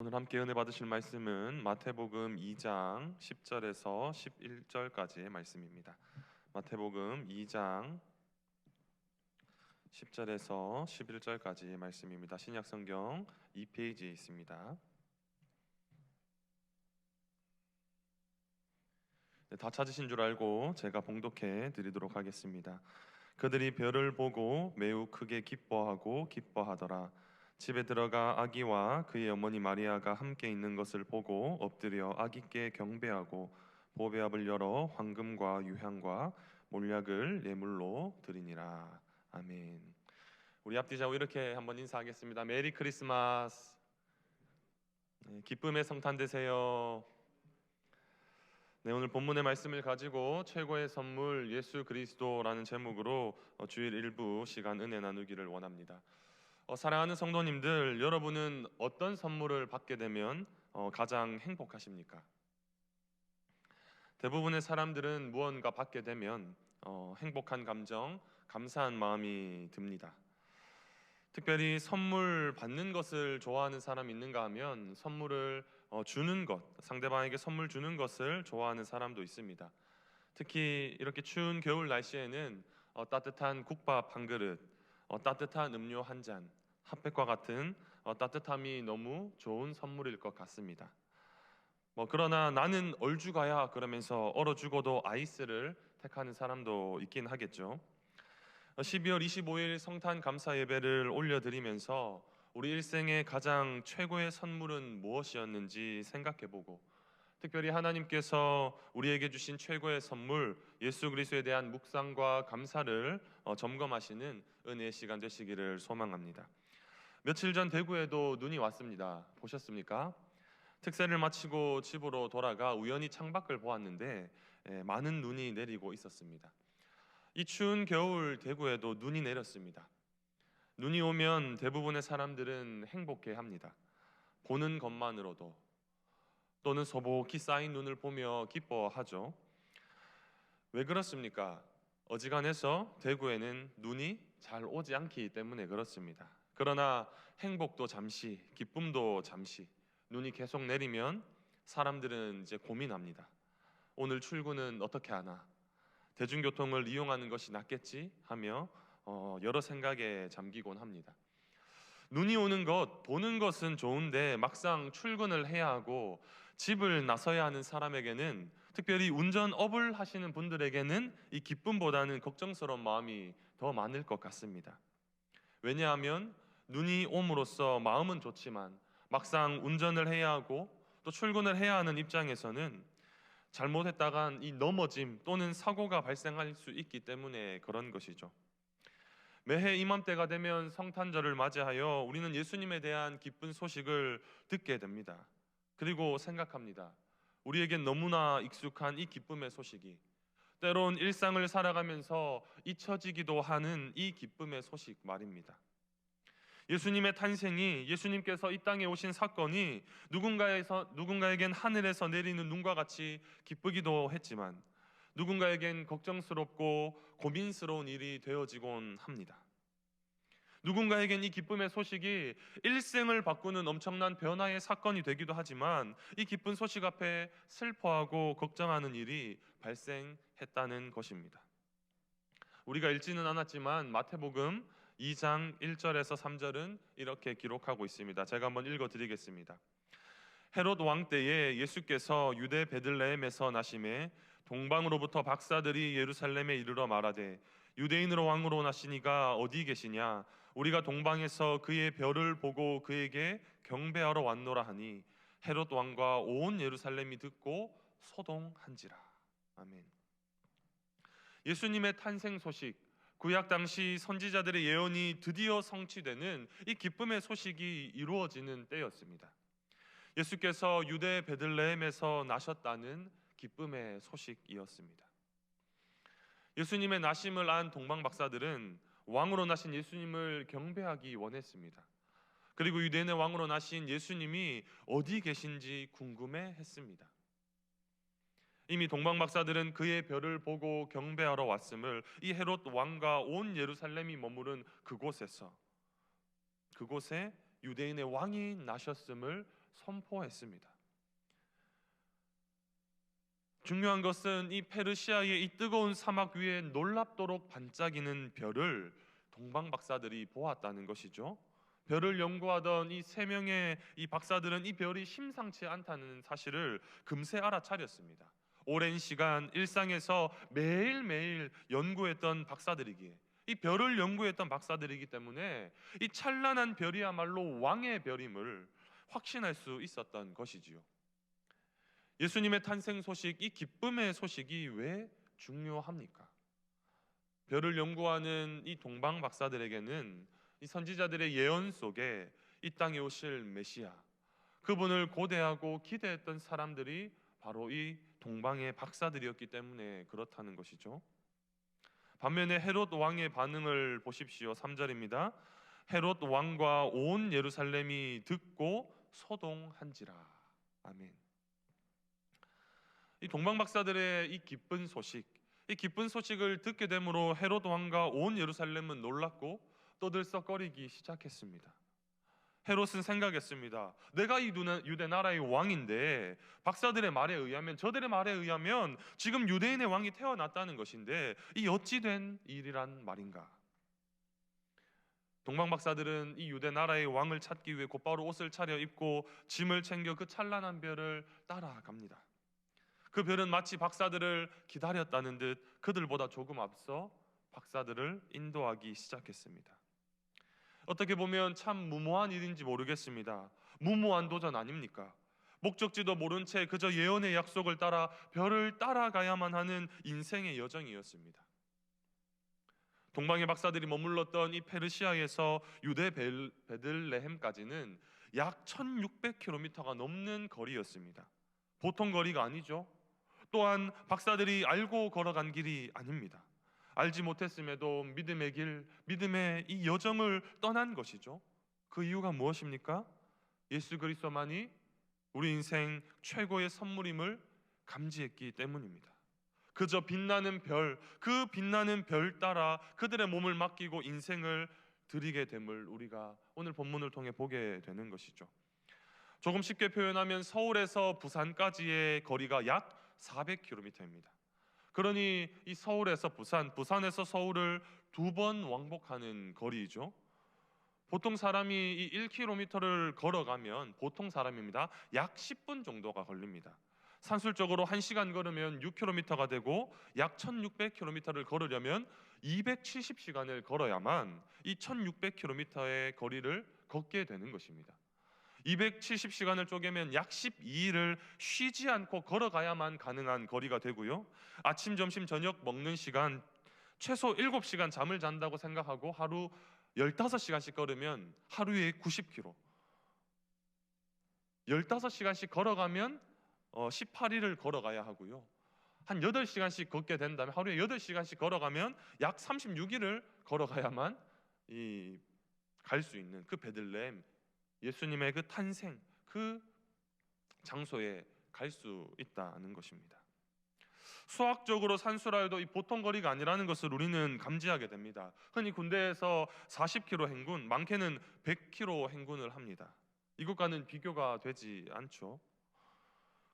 오늘 함께 은혜 받으실 말씀은 마태복음 2장 10절에서 11절까지의 말씀입니다. 마태복음 2장 10절에서 11절까지의 말씀입니다. 신약 성경 2페이지에 있습니다. 네, 다 찾으신 줄 알고 제가 봉독해 드리도록 하겠습니다. 그들이 별을 보고 매우 크게 기뻐하고 기뻐하더라. 집에 들어가 아기와 그의 어머니 마리아가 함께 있는 것을 보고 엎드려 아기께 경배하고 보배압을 열어 황금과 유향과 몰약을 예물로 드리니라. 아멘. 우리 앞뒤자고 이렇게 한번 인사하겠습니다. 메리 크리스마스. 네, 기쁨의 성탄 되세요. 네, 오늘 본문의 말씀을 가지고 최고의 선물 예수 그리스도라는 제목으로 어, 주일 일부 시간 은혜 나누기를 원합니다. 어, 사랑하는 성도님들, 여러분은 어떤 선물을 받게 되면 어, 가장 행복하십니까? 대부분의 사람들은 무언가 받게 되면 어, 행복한 감정, 감사한 마음이 듭니다. 특별히 선물 받는 것을 좋아하는 사람 있는가 하면 선물을 어, 주는 것, 상대방에게 선물 주는 것을 좋아하는 사람도 있습니다. 특히 이렇게 추운 겨울 날씨에는 어, 따뜻한 국밥 한 그릇, 어, 따뜻한 음료 한 잔, 핫팩과 같은 어, 따뜻함이 너무 좋은 선물일 것 같습니다. 뭐 그러나 나는 얼죽아야 그러면서 얼어 죽어도 아이스를 택하는 사람도 있긴 하겠죠. 12월 25일 성탄 감사 예배를 올려드리면서 우리 일생의 가장 최고의 선물은 무엇이었는지 생각해보고 특별히 하나님께서 우리에게 주신 최고의 선물 예수 그리스도에 대한 묵상과 감사를 어, 점검하시는 은혜의 시간 되시기를 소망합니다. 며칠 전 대구에도 눈이 왔습니다. 보셨습니까? 특세를 마치고 집으로 돌아가 우연히 창밖을 보았는데 예, 많은 눈이 내리고 있었습니다. 이 추운 겨울 대구에도 눈이 내렸습니다. 눈이 오면 대부분의 사람들은 행복해 합니다. 보는 것만으로도 또는 소복히 쌓인 눈을 보며 기뻐하죠. 왜 그렇습니까? 어지간해서 대구에는 눈이 잘 오지 않기 때문에 그렇습니다. 그러나 행복도 잠시, 기쁨도 잠시, 눈이 계속 내리면 사람들은 이제 고민합니다. 오늘 출근은 어떻게 하나? 대중교통을 이용하는 것이 낫겠지 하며 어, 여러 생각에 잠기곤 합니다. 눈이 오는 것, 보는 것은 좋은데 막상 출근을 해야 하고 집을 나서야 하는 사람에게는 특별히 운전업을 하시는 분들에게는 이 기쁨보다는 걱정스러운 마음이 더 많을 것 같습니다. 왜냐하면 눈이 옴으로써 마음은 좋지만 막상 운전을 해야 하고 또 출근을 해야 하는 입장에서는 잘못했다간 이 넘어짐 또는 사고가 발생할 수 있기 때문에 그런 것이죠. 매해 이맘때가 되면 성탄절을 맞이하여 우리는 예수님에 대한 기쁜 소식을 듣게 됩니다. 그리고 생각합니다. 우리에겐 너무나 익숙한 이 기쁨의 소식이 때론 일상을 살아가면서 잊혀지기도 하는 이 기쁨의 소식 말입니다. 예수님의 탄생이 예수님께서 이 땅에 오신 사건이 누군가에서 누군가에겐 하늘에서 내리는 눈과 같이 기쁘기도 했지만 누군가에겐 걱정스럽고 고민스러운 일이 되어지곤 합니다. 누군가에겐 이 기쁨의 소식이 일생을 바꾸는 엄청난 변화의 사건이 되기도 하지만 이 기쁜 소식 앞에 슬퍼하고 걱정하는 일이 발생했다는 것입니다. 우리가 읽지는 않았지만 마태복음 2장 1절에서 3절은 이렇게 기록하고 있습니다. 제가 한번 읽어 드리겠습니다. 헤롯 왕 때에 예수께서 유대 베들레헴에서 나심에 동방으로부터 박사들이 예루살렘에 이르러 말하되 유대인으로 왕으로 나시니가 어디 계시냐 우리가 동방에서 그의 별을 보고 그에게 경배하러 왔노라 하니 헤롯 왕과 온 예루살렘이 듣고 소동한지라 아멘. 예수님의 탄생 소식 구약 당시 선지자들의 예언이 드디어 성취되는 이 기쁨의 소식이 이루어지는 때였습니다. 예수께서 유대 베들레헴에서 나셨다는 기쁨의 소식이었습니다. 예수님의 나심을 안 동방 박사들은 왕으로 나신 예수님을 경배하기 원했습니다. 그리고 유대인의 왕으로 나신 예수님이 어디 계신지 궁금해 했습니다. 이미 동방 박사들은 그의 별을 보고 경배하러 왔음을 이 헤롯 왕과 온 예루살렘이 머무른 그곳에서 그곳에 유대인의 왕이 나셨음을 선포했습니다. 중요한 것은 이 페르시아의 이 뜨거운 사막 위에 놀랍도록 반짝이는 별을 동방 박사들이 보았다는 것이죠. 별을 연구하던 이 세 명의 이 박사들은 이 별이 심상치 않다는 사실을 금세 알아차렸습니다. 오랜 시간 일상에서 매일매일 연구했던 박사들이기에 이 별을 연구했던 박사들이기 때문에 이 찬란한 별이야말로 왕의 별임을 확신할 수 있었던 것이지요. 예수님의 탄생 소식, 이 기쁨의 소식이 왜 중요합니까? 별을 연구하는 이 동방 박사들에게는 이 선지자들의 예언 속에 이 땅에 오실 메시아, 그분을 고대하고 기대했던 사람들이 바로 이 동방의 박사들이었기 때문에 그렇다는 것이죠. 반면에 헤롯 왕의 반응을 보십시오. 3절입니다. 헤롯 왕과 온 예루살렘이 듣고 소동한지라. 아멘. 이 동방 박사들의 이 기쁜 소식, 이 기쁜 소식을 듣게 되므로 헤롯 왕과 온 예루살렘은 놀랐고 떠들썩거리기 시작했습니다. 헤롯은 생각했습니다. 내가 이 유대 나라의 왕인데 박사들의 말에 의하면 저들의 말에 의하면 지금 유대인의 왕이 태어났다는 것인데 이 어찌 된 일이란 말인가? 동방 박사들은 이 유대 나라의 왕을 찾기 위해 곧바로 옷을 차려 입고 짐을 챙겨 그 찬란한 별을 따라갑니다. 그 별은 마치 박사들을 기다렸다는 듯 그들보다 조금 앞서 박사들을 인도하기 시작했습니다. 어떻게 보면 참 무모한 일인지 모르겠습니다. 무모한 도전 아닙니까? 목적지도 모른 채 그저 예언의 약속을 따라 별을 따라가야만 하는 인생의 여정이었습니다. 동방의 박사들이 머물렀던 이 페르시아에서 유대 베들레헴까지는 약 1600km가 넘는 거리였습니다. 보통 거리가 아니죠. 또한 박사들이 알고 걸어간 길이 아닙니다. 알지 못했음에도 믿음의 길, 믿음의 이 여정을 떠난 것이죠. 그 이유가 무엇입니까? 예수 그리스도만이 우리 인생 최고의 선물임을 감지했기 때문입니다. 그저 빛나는 별, 그 빛나는 별 따라 그들의 몸을 맡기고 인생을 드리게 됨을 우리가 오늘 본문을 통해 보게 되는 것이죠. 조금 쉽게 표현하면 서울에서 부산까지의 거리가 약 400km입니다. 그러니 이 서울에서 부산, 부산에서 서울을 두 번 왕복하는 거리죠. 보통 사람이 이 1km를 걸어가면 보통 사람입니다. 약 10분 정도가 걸립니다. 산술적으로 1시간 걸으면 6km가 되고 약 1600km를 걸으려면 270시간을 걸어야만 이 1600km의 거리를 걷게 되는 것입니다. 270시간을 쪼개면 약 12일을 쉬지 않고 걸어가야만 가능한 거리가 되고요. 아침, 점심, 저녁 먹는 시간 최소 7시간 잠을 잔다고 생각하고 하루 15시간씩 걸으면 하루에 90km. 15시간씩 걸어가면 18일을 어, 걸어가야 하고요. 한 8시간씩 걷게 된다면 하루에 8시간씩 걸어가면 약 36일을 걸어가야만 갈수 있는 그 베들레헴 예수님의 그 탄생 그 장소에 갈 수 있다는 것입니다. 수학적으로 산수라 해도 이 보통 거리가 아니라는 것을 우리는 감지하게 됩니다. 흔히 군대에서 40km 행군, 많게는 100km 행군을 합니다. 이것과는 비교가 되지 않죠.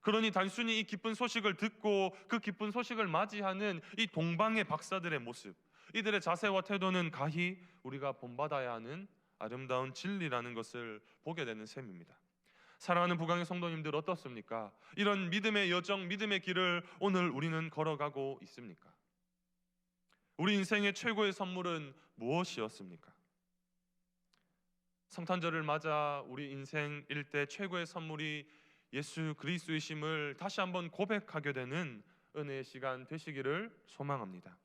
그러니 단순히 이 기쁜 소식을 듣고 그 기쁜 소식을 맞이하는 이 동방의 박사들의 모습, 이들의 자세와 태도는 가히 우리가 본받아야 하는 아름다운 진리라는 것을 보게 되는 셈입니다. 사랑하는 부강의 성도님들 어떻습니까? 이런 믿음의 여정, 믿음의 길을 오늘 우리는 걸어가고 있습니까? 우리 인생의 최고의 선물은 무엇이었습니까? 성탄절을 맞아 우리 인생 일대 최고의 선물이 예수 그리스도이심을 다시 한번 고백하게 되는 은혜의 시간 되시기를 소망합니다.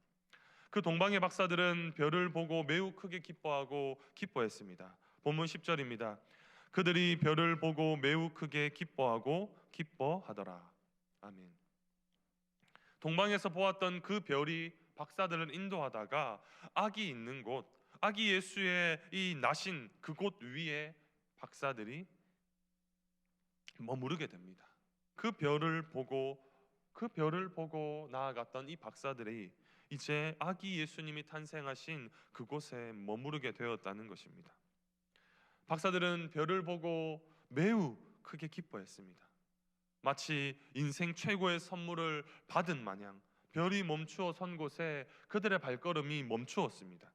그 동방의 박사들은 별을 보고 매우 크게 기뻐하고 기뻐했습니다. 본문 10절입니다. 그들이 별을 보고 매우 크게 기뻐하고 기뻐하더라. 아멘. 동방에서 보았던 그 별이 박사들을 인도하다가 악이 있는 곳, 아기 예수의 이 나신 그곳 위에 박사들이 머무르게 됩니다. 그 별을 보고 그 별을 보고 나아갔던 이 박사들이 이제 아기 예수님이 탄생하신 그곳에 머무르게 되었다는 것입니다. 박사들은 별을 보고 매우 크게 기뻐했습니다. 마치 인생 최고의 선물을 받은 마냥 별이 멈추어 선 곳에 그들의 발걸음이 멈추었습니다.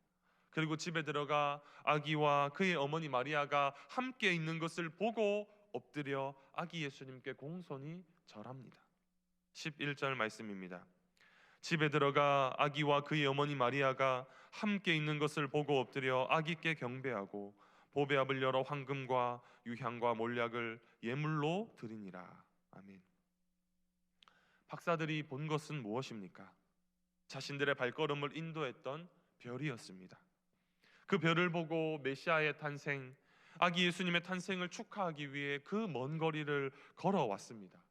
그리고 집에 들어가 아기와 그의 어머니 마리아가 함께 있는 것을 보고 엎드려 아기 예수님께 공손히 절합니다. 11절 말씀입니다. 집에 들어가 아기와 그의 어머니 마리아가 함께 있는 것을 보고 엎드려 아기께 경배하고 보배압을 열어 황금과 유향과 몰약을 예물로 드리니라. 아멘. 박사들이 본 것은 무엇입니까? 자신들의 발걸음을 인도했던 별이었습니다. 그 별을 보고 메시아의 탄생, 아기 예수님의 탄생을 축하하기 위해 그 먼 거리를 걸어왔습니다.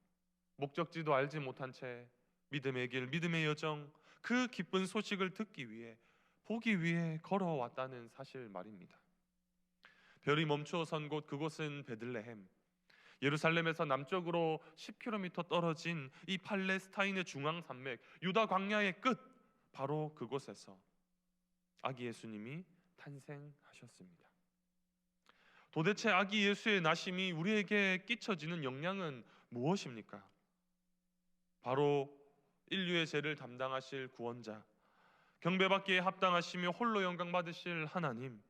목적지도 알지 못한 채 믿음의 길, 믿음의 여정, 그 기쁜 소식을 듣기 위해 보기 위해 걸어왔다는 사실 말입니다. 별이 멈추어 선 곳 그곳은 베들레헴. 예루살렘에서 남쪽으로 10km 떨어진 이 팔레스타인의 중앙 산맥 유다 광야의 끝 바로 그곳에서 아기 예수님이 탄생하셨습니다. 도대체 아기 예수의 나심이 우리에게 끼쳐지는 영향은 무엇입니까? 바로 인류의 죄를 담당하실 구원자, 경배받기에 합당하시며 홀로 영광 받으실 하나님,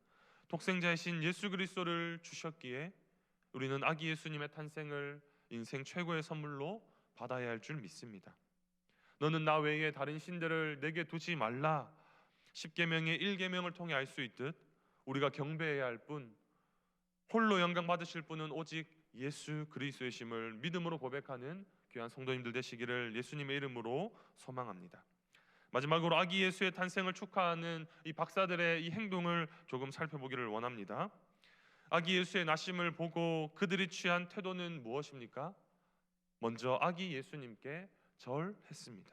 독생자이신 예수 그리스도를 주셨기에 우리는 아기 예수님의 탄생을 인생 최고의 선물로 받아야 할 줄 믿습니다. 너는 나 외에 다른 신들을 내게 두지 말라. 십계명의 일계명을 통해 알 수 있듯 우리가 경배해야 할 뿐, 홀로 영광 받으실 분은 오직 예수 그리스도이심을 믿음으로 고백하는 귀한 성도님들 되시기를 예수님의 이름으로 소망합니다. 마지막으로 아기 예수의 탄생을 축하하는 이 박사들의 이 행동을 조금 살펴보기를 원합니다. 아기 예수의 나심을 보고 그들이 취한 태도는 무엇입니까? 먼저 아기 예수님께 절했습니다.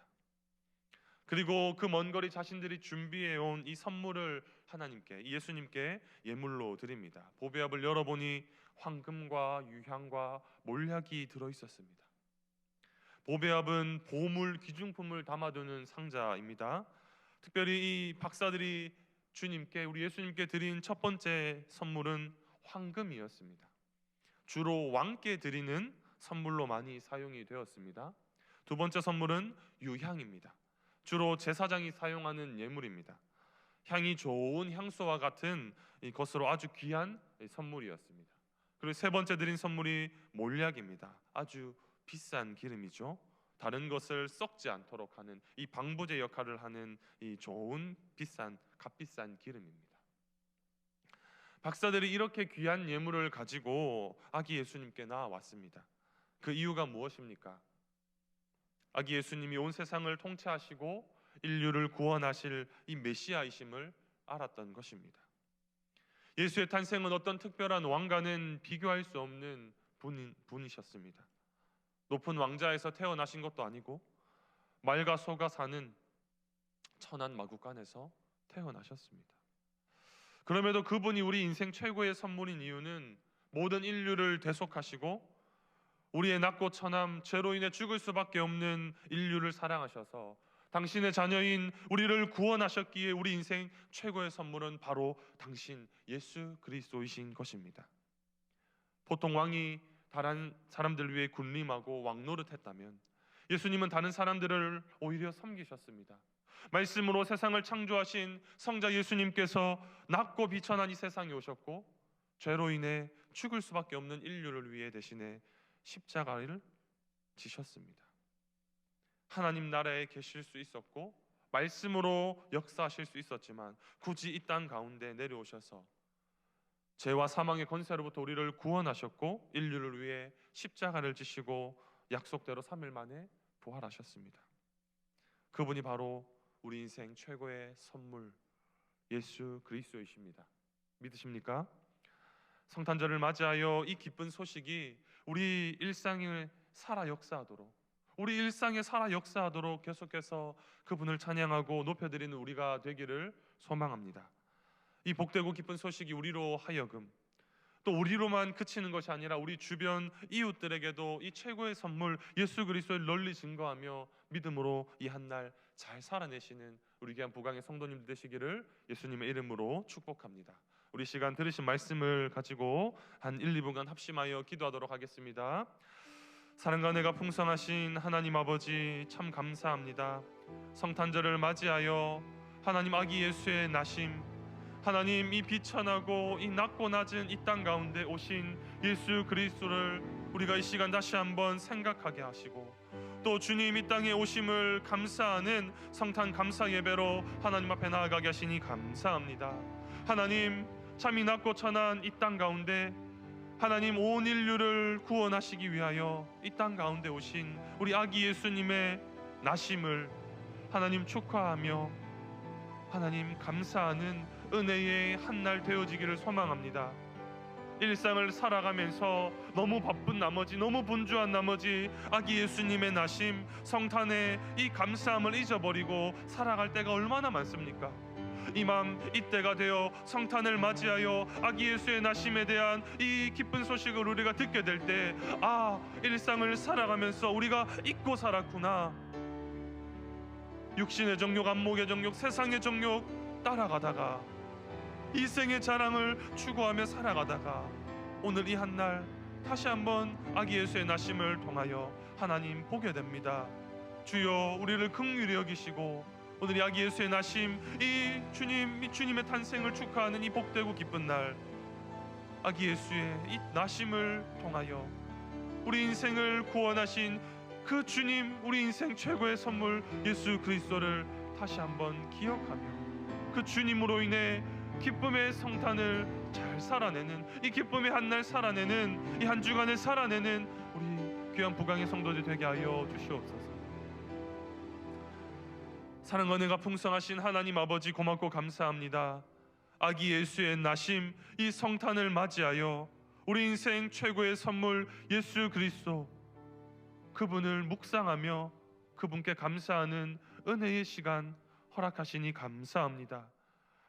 그리고 그 먼 거리 자신들이 준비해 온 이 선물을 하나님께 예수님께 예물로 드립니다. 보배압을 열어보니 황금과 유향과 몰약이 들어 있었습니다. 보배압은 보물 귀중품을 담아두는 상자입니다. 특별히 이 박사들이 주님께 우리 예수님께 드린 첫 번째 선물은 황금이었습니다. 주로 왕께 드리는 선물로 많이 사용이 되었습니다. 두 번째 선물은 유향입니다. 주로 제사장이 사용하는 예물입니다. 향이 좋은 향수와 같은 것으로 아주 귀한 선물이었습니다. 그리고 세 번째 드린 선물이 몰약입니다. 아주 비싼 기름이죠. 다른 것을 썩지 않도록 하는 이 방부제 역할을 하는 이 좋은 비싼 값비싼 기름입니다. 박사들이 이렇게 귀한 예물을 가지고 아기 예수님께 나왔습니다. 그 이유가 무엇입니까? 아기 예수님이 온 세상을 통치하시고 인류를 구원하실 이 메시아이심을 알았던 것입니다. 예수의 탄생은 어떤 특별한 왕과는 비교할 수 없는 분, 분이셨습니다. 높은 왕자에서 태어나신 것도 아니고 말과 소가 사는 천한 마국간에서 태어나셨습니다. 그럼에도 그분이 우리 인생 최고의 선물인 이유는 모든 인류를 대속하시고 우리의 낮고 천함 죄로 인해 죽을 수밖에 없는 인류를 사랑하셔서 당신의 자녀인 우리를 구원하셨기에 우리 인생 최고의 선물은 바로 당신 예수 그리스도이신 것입니다. 보통 왕이 다른 사람들 위해 군림하고 왕노릇했다면 예수님은 다른 사람들을 오히려 섬기셨습니다. 말씀으로 세상을 창조하신 성자 예수님께서 낮고 비천한 이 세상에 오셨고 죄로 인해 죽을 수밖에 없는 인류를 위해 대신에 십자가를 지셨습니다. 하나님 나라에 계실 수 있었고 말씀으로 역사하실 수 있었지만 굳이 이 땅 가운데 내려오셔서 죄와 사망의 권세로부터 우리를 구원하셨고 인류를 위해 십자가를 지시고 약속대로 3일 만에 부활하셨습니다. 그분이 바로 우리 인생 최고의 선물 예수 그리스도이십니다. 믿으십니까? 성탄절을 맞이하여 이 기쁜 소식이 우리 일상을 살아 역사하도록 우리 일상에 살아 역사하도록 계속해서 그분을 찬양하고 높여드리는 우리가 되기를 소망합니다. 이 복되고 기쁜 소식이 우리로 하여금 또 우리로만 그치는 것이 아니라 우리 주변 이웃들에게도 이 최고의 선물 예수 그리스도를 널리 증거하며 믿음으로 이 한 날 잘 살아내시는 우리 귀한 부강의 성도님들 되시기를 예수님의 이름으로 축복합니다. 우리 시간 들으신 말씀을 가지고 한 1, 2분간 합심하여 기도하도록 하겠습니다. 사랑과 내가 풍성하신 하나님 아버지 참 감사합니다. 성탄절을 맞이하여 하나님 아기 예수의 나심 하나님 이 비천하고 이 낮고 낮은 이 땅 가운데 오신 예수 그리스도를 우리가 이 시간 다시 한번 생각하게 하시고 또 주님 이 땅에 오심을 감사하는 성탄 감사 예배로 하나님 앞에 나아가게 하시니 감사합니다. 하나님 참이 낮고 천한 이 땅 가운데 하나님 온 인류를 구원하시기 위하여 이 땅 가운데 오신 우리 아기 예수님의 나심을 하나님 축하하며 하나님 감사하는 은혜의 한날 되어지기를 소망합니다. 일상을 살아가면서 너무 바쁜 나머지 너무 분주한 나머지 아기 예수님의 나심 성탄의 이 감사함을 잊어버리고 살아갈 때가 얼마나 많습니까? 이맘 이때가 되어 성탄을 맞이하여 아기 예수의 나심에 대한 이 기쁜 소식을 우리가 듣게 될 때 아 일상을 살아가면서 우리가 잊고 살았구나 육신의 정욕 안목의 정욕 세상의 정욕 따라가다가 이 생의 자랑을 추구하며 살아가다가 오늘 이 한 날 다시 한번 아기 예수의 나심을 통하여 하나님 보게 됩니다. 주여 우리를 긍휼히 여기시고 오늘 이 아기 예수의 나심 이 주님 이 주님의 탄생을 축하하는 이 복되고 기쁜 날 아기 예수의 이 나심을 통하여 우리 인생을 구원하신 그 주님 우리 인생 최고의 선물 예수 그리스도를 다시 한번 기억하며 그 주님으로 인해 기쁨의 성탄을 잘 살아내는 이 기쁨의 한 날 살아내는 이 한 주간을 살아내는 우리 귀한 부강의 성도들 되게 하여 주시옵소서. 사랑과 은혜가 풍성하신 하나님 아버지 고맙고 감사합니다. 아기 예수의 나심 이 성탄을 맞이하여 우리 인생 최고의 선물 예수 그리스도 그분을 묵상하며 그분께 감사하는 은혜의 시간 허락하시니 감사합니다.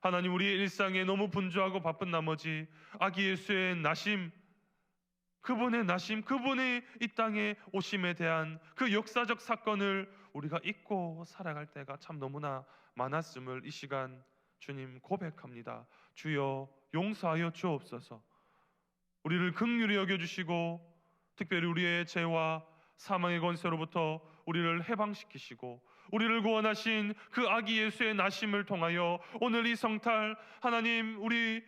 하나님 우리의 일상에 너무 분주하고 바쁜 나머지 아기 예수의 나심 그분의 나심 그분의 이 땅에 오심에 대한 그 역사적 사건을 우리가 잊고 살아갈 때가 참 너무나 많았음을 이 시간 주님 고백합니다. 주여 용서하여 주옵소서. 우리를 긍휼히 여겨 주시고 특별히 우리의 죄와 사망의 권세로부터 우리를 해방시키시고 우리를 구원하신 그 아기 예수의 나심을 통하여 오늘 이 성탈 하나님 우리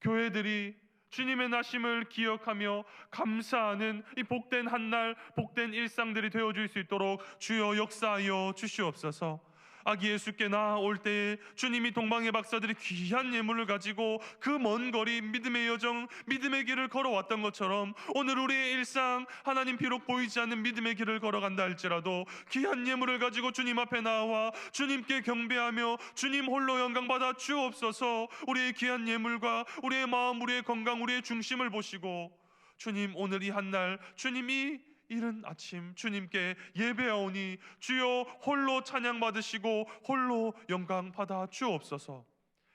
교회들이 주님의 나심을 기억하며 감사하는 이 복된 한날 복된 일상들이 되어 줄 수 있도록 주여 역사하여 주시옵소서. 아기 예수께 나올 때에 주님이 동방의 박사들이 귀한 예물을 가지고 그 먼 거리 믿음의 여정, 믿음의 길을 걸어왔던 것처럼 오늘 우리의 일상 하나님 비록 보이지 않는 믿음의 길을 걸어간다 할지라도 귀한 예물을 가지고 주님 앞에 나와 주님께 경배하며 주님 홀로 영광 받아 주옵소서. 우리의 귀한 예물과 우리의 마음, 우리의 건강, 우리의 중심을 보시고 주님 오늘 이 한 날 주님이 이른 아침 주님께 예배하오니 주여 홀로 찬양 받으시고 홀로 영광 받아 주옵소서.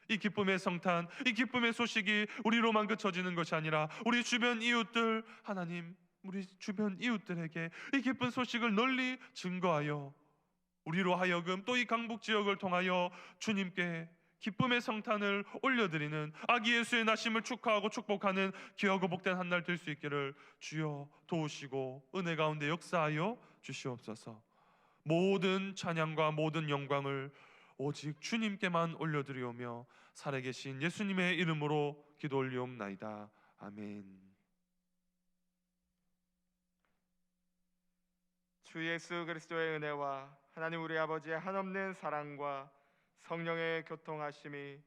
이 기쁨의 성탄, 이 기쁨의 소식이 우리로만 그쳐지는 것이 아니라 우리 주변 이웃들 하나님 우리 주변 이웃들에게 이 기쁜 소식을 널리 증거하여 우리로 하여금 또 이 강북 지역을 통하여 주님께 기쁨의 성탄을 올려드리는 아기 예수의 나심을 축하하고 축복하는 귀하고 복된 한 날 될 수 있기를 주여 도우시고 은혜 가운데 역사하여 주시옵소서. 모든 찬양과 모든 영광을 오직 주님께만 올려드리오며 살아계신 예수님의 이름으로 기도 올리옵나이다. 아멘. 주 예수 그리스도의 은혜와 하나님 우리 아버지의 한없는 사랑과 성령의 교통하심이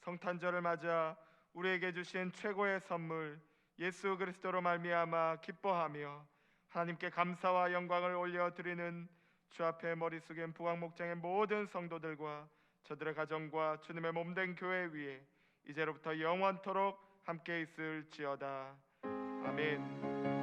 성탄절을 맞아 우리에게 주신 최고의 선물 예수 그리스도로 말미암아 기뻐하며 하나님께 감사와 영광을 올려 드리는 주 앞에 머리 숙인 부왕 목장의 모든 성도들과 저들의 가정과 주님의 몸된 교회 위에 이제로부터 영원토록 함께 있을지어다 아멘.